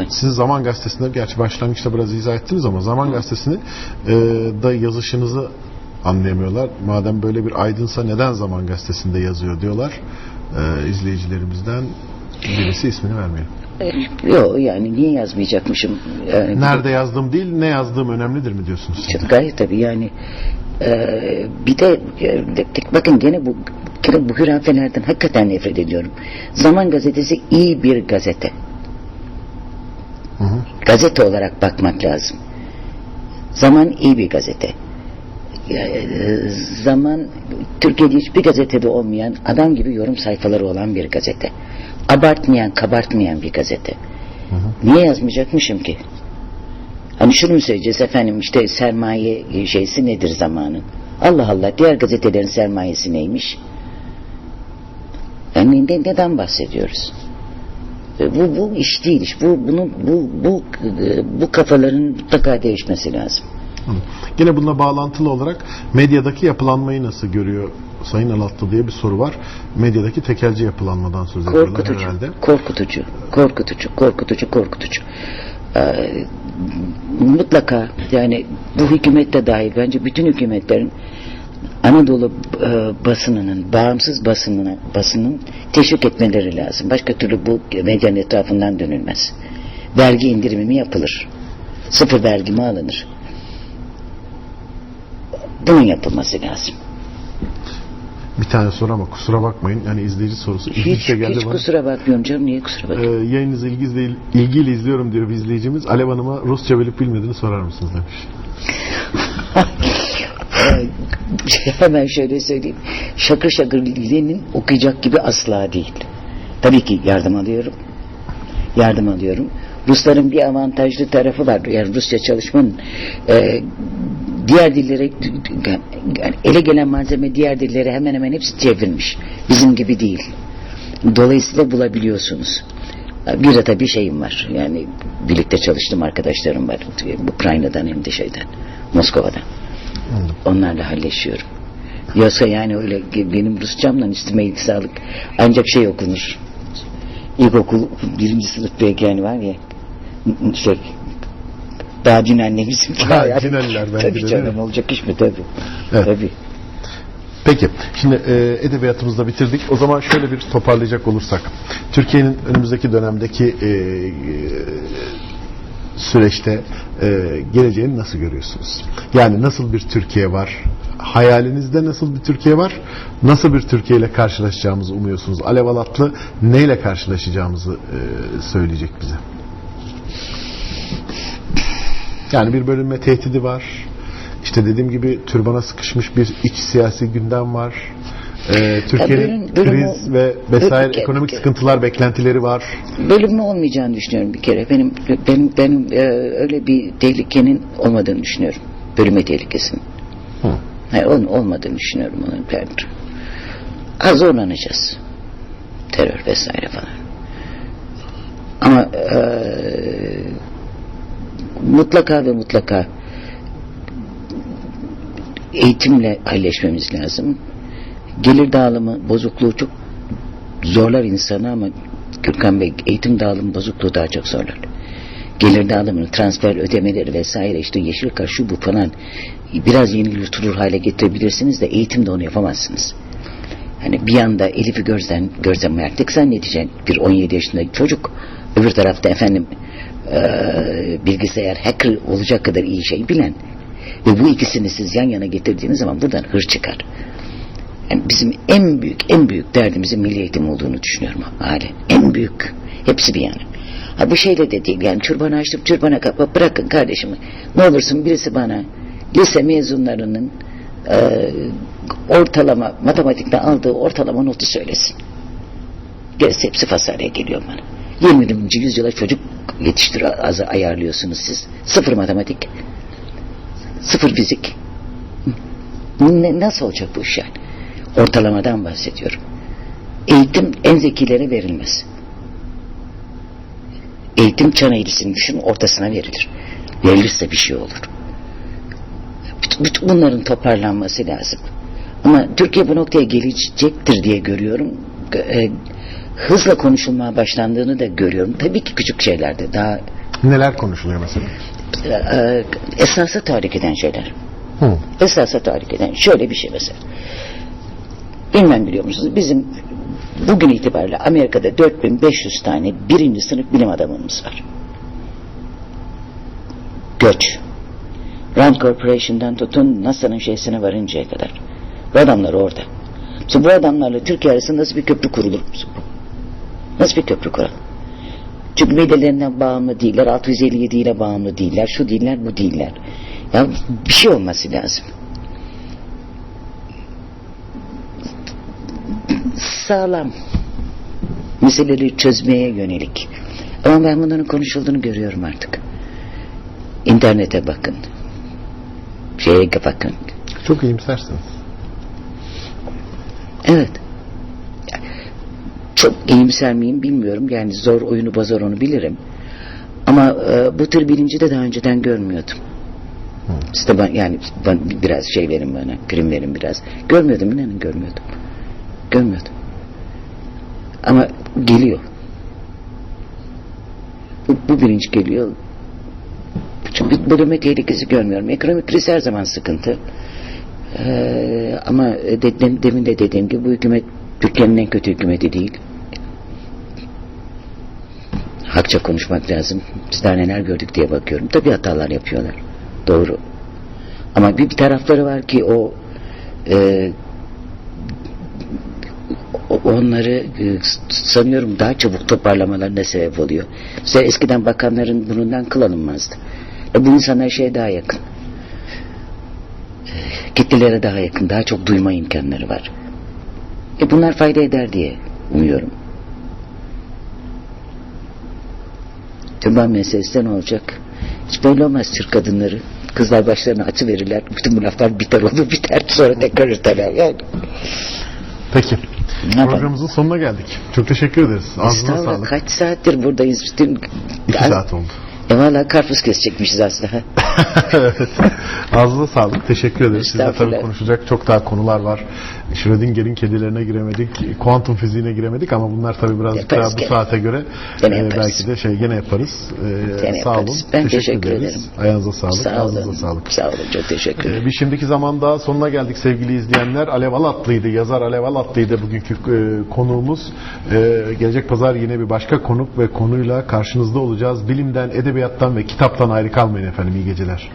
lütfen. Siz Zaman Gazetesi'nde, gerçi başlangıçta biraz izah ettiniz ama Zaman Gazetesi'ni e, da yazışınızı anlayamıyorlar. Madem böyle bir aydınsa neden Zaman Gazetesi'nde yazıyor diyorlar. E, izleyicilerimizden birisi ismini vermiyor. Yok yani niye yazmayacakmışım? Yani, Nerede yazdığım değil, ne yazdığım önemlidir mi diyorsunuz? Gayet tabii yani e, bir de e, bakın gene bu gene bu hürafelerden hakikaten nefret ediyorum. Zaman gazetesi iyi bir gazete. Hı hı. Gazete olarak bakmak lazım. Zaman iyi bir gazete. E, Zaman Türkiye'de hiçbir gazetede olmayan adam gibi yorum sayfaları olan bir gazete. Abartmayan, kabartmayan bir gazete. Niye yazmayacakmışım ki? Hani şunu mu söyleyeceğiz efendim işte sermaye şeysi nedir zamanın? Allah Allah diğer gazetelerin sermayesi neymiş? Yani ne- neden bahsediyoruz? Bu, bu iş değil iş. Bu, bunu, bu, bu, e, bu kafaların mutlaka değişmesi lazım. Hı. Yine bununla bağlantılı olarak medyadaki yapılanmayı nasıl görüyor Sayın Alatlı diye bir soru var. Medyadaki tekelci yapılanmadan söz ediyorlar Korkutucu, herhalde. korkutucu, korkutucu, korkutucu, korkutucu. Ee, mutlaka yani bu hükümette dahil bence bütün hükümetlerin Anadolu e, basınının, bağımsız basınına, basının teşvik etmeleri lazım. Başka türlü bu medyanın etrafından dönülmez. Vergi indirimi mi yapılır? Sıfır vergi mi alınır? Bunun yapılması lazım. Bir tane soru ama kusura bakmayın. Yani izleyici sorusu Hiç, de geldi hiç bana. kusura bakmıyorum canım. Niye kusura Ee, bakıyorum? yayınınızı ilgili, ilgiyle izliyorum diyor bir izleyicimiz. Alev Hanım'a Rusça bilip bilmediğini sorar mısınız demiş. Ee, hemen şöyle söyleyeyim. Şakır şakır Lenin okuyacak gibi asla değil. Tabii ki yardım alıyorum. Yardım alıyorum. Rusların bir avantajlı tarafı var. Yani Rusça çalışmanın e, diğer dillere yani ele gelen malzeme diğer dillere hemen hemen hepsi çevrilmiş. Bizim gibi değil. Dolayısıyla bulabiliyorsunuz. Bir de tabii şeyim var. Yani birlikte çalıştığım arkadaşlarım var. Ukrayna'dan hem de şeyden. Moskova'dan. Onlarla halleşiyorum. Yoksa yani öyle benim Rusçamla üstüme iyilik sağlık ancak şey okunur. İlkokul birinci sınıftayken var ya şey Dağcın annemizin Dağcıneliler belki de, Tabii canım olacak iş mi tabii. Evet. Tabii. Peki, şimdi e, edebiyatımızda bitirdik. O zaman şöyle bir toparlayacak olursak. Türkiye'nin önümüzdeki dönemdeki e, süreçte e, geleceğini nasıl görüyorsunuz? Yani nasıl bir Türkiye var? Hayalinizde nasıl bir Türkiye var? Nasıl bir Türkiye ile karşılaşacağımızı umuyorsunuz? Alev Alatlı neyle karşılaşacağımızı e, söyleyecek bize. Yani bir bölünme tehdidi var. İşte dediğim gibi türbana sıkışmış bir iç siyasi gündem var. Ee, Türkiye'nin kriz ve vesaire kere- ekonomik kere. sıkıntılar, beklentileri var. Bölünme olmayacağını düşünüyorum bir kere. Benim benim benim e, öyle bir tehlikenin olmadığını düşünüyorum. Bölünme tehlikesinin. Hı. Hayır, onun olmadığını düşünüyorum onun. Ben, az zorlanacağız. Terör vesaire falan. Ama e, mutlaka ve mutlaka eğitimle halleşmemiz lazım. Gelir dağılımı bozukluğu çok zorlar insanı ama Gürkan Bey eğitim dağılımı bozukluğu daha çok zorlar. Gelir dağılımını, transfer ödemeleri vesaire işte yeşil kar şu bu falan biraz yeni yutulur hale getirebilirsiniz de eğitimde onu yapamazsınız. Hani bir anda Elif'i gözden gözden mertlik zannedeceksin bir 17 yaşındaki çocuk öbür tarafta efendim eee, bilgisayar hacker olacak kadar iyi şey bilen ve bu ikisini siz yan yana getirdiğiniz zaman buradan hır çıkar. Yani bizim en büyük en büyük derdimizin milli eğitim olduğunu düşünüyorum hali. En büyük. Hepsi bir yana. Ha bu şeyle de değil yani türbanı açtım türbana kapa bırakın kardeşimi. Ne olursun birisi bana lise mezunlarının e, ortalama matematikte aldığı ortalama notu söylesin. Gerisi hepsi fasalyaya geliyor bana. 20. yüzyıla çocuk yetiştir az ayarlıyorsunuz siz. Sıfır matematik. Sıfır fizik. Ne, nasıl olacak bu iş yani? Ortalamadan bahsediyorum. Eğitim en zekilere verilmez. Eğitim çan eğrisini düşün ortasına verilir. Verilirse bir şey olur. Bütün- bütün bunların toparlanması lazım. Ama Türkiye bu noktaya gelecektir diye görüyorum. E, hızla konuşulmaya başlandığını da görüyorum. Tabii ki küçük şeylerde daha Neler konuşuluyor mesela? e, e, esasa tahrik eden şeyler. Hı. Esasa tahrik eden şöyle bir şey mesela. Bilmem biliyor musunuz? Bizim bugün itibariyle Amerika'da 4500 tane birinci sınıf bilim adamımız var. Göç. Rand Corporation'dan tutun NASA'nın şeysine varıncaya kadar. Bu adamlar orada. Şimdi bu adamlarla Türkiye arasında nasıl bir köprü kurulur? Nasıl bir köprü kuralım? Çünkü midelerinden bağımlı değiller, 657 ile bağımlı değiller, şu değiller, bu değiller. Ya bir şey olması lazım. Sağlam meseleleri çözmeye yönelik. Ama ben bunların konuşulduğunu görüyorum artık. İnternete bakın. Şeye bakın. Çok iyimsersiniz. Evet. Çok iyimser miyim bilmiyorum. Yani zor oyunu bozar onu bilirim. Ama e, bu tür bilinci de daha önceden görmüyordum. İşte ben, yani ben biraz şey verin bana, prim verin biraz. Görmüyordum, inanın görmüyordum. Görmüyordum. Ama geliyor. Bu, bu bilinç geliyor. Çünkü bölünme tehlikesi görmüyorum. Ekonomik kriz her zaman sıkıntı. Ee, ama de, de- demin de dediğim gibi bu hükümet Türkiye'nin en kötü hükümeti değil. Hakça konuşmak lazım. Biz daha neler gördük diye bakıyorum. Tabii hatalar yapıyorlar. Doğru. Ama bir, bir tarafları var ki o e, onları e, sanıyorum daha çabuk toparlamalarına sebep oluyor. Mesela eskiden bakanların bunundan kıl alınmazdı. E, bu insanlar şeye daha yakın. E, kitlelere daha yakın, daha çok duyma imkanları var. E bunlar fayda eder diye umuyorum. Türban meselesi ne olacak? Hiç belli olmaz Türk kadınları. Kızlar başlarına açı verirler. Bütün bu laflar biter olur biter. Sonra tekrar ürterler. Yani. Peki. Ne? Programımızın sonuna geldik. Çok teşekkür ederiz. Ağzına Estağfurullah, sağlık. Kaç saattir buradayız. Bütün... İki saat oldu. E valla karpuz kesecekmişiz aslında. evet. Ağzına sağlık. Teşekkür ederiz. Sizle tabii konuşacak çok daha konular var. Schrödinger'in kedilerine giremedik. Kuantum fiziğine giremedik ama bunlar tabii birazcık Yaparız daha bu gene. saate göre Gene e, belki de şey gene yaparız. E, Gene sağ olun. yaparız. Ben teşekkür ederiz. ederim. Ayağınıza sağlık. Sağ Ağzınıza olun. sağlık. Sağ olun. Çok teşekkür ederim. Ee, Bir şimdiki zamanda sonuna geldik sevgili izleyenler. Alev Alatlı'ydı, yazar Alev Alatlı'ydı bugünkü e, konuğumuz. Ee, gelecek pazar yine bir başka konuk ve konuyla karşınızda olacağız. Bilimden, edebiyattan ve kitaptan ayrı kalmayın efendim. İyi geceler.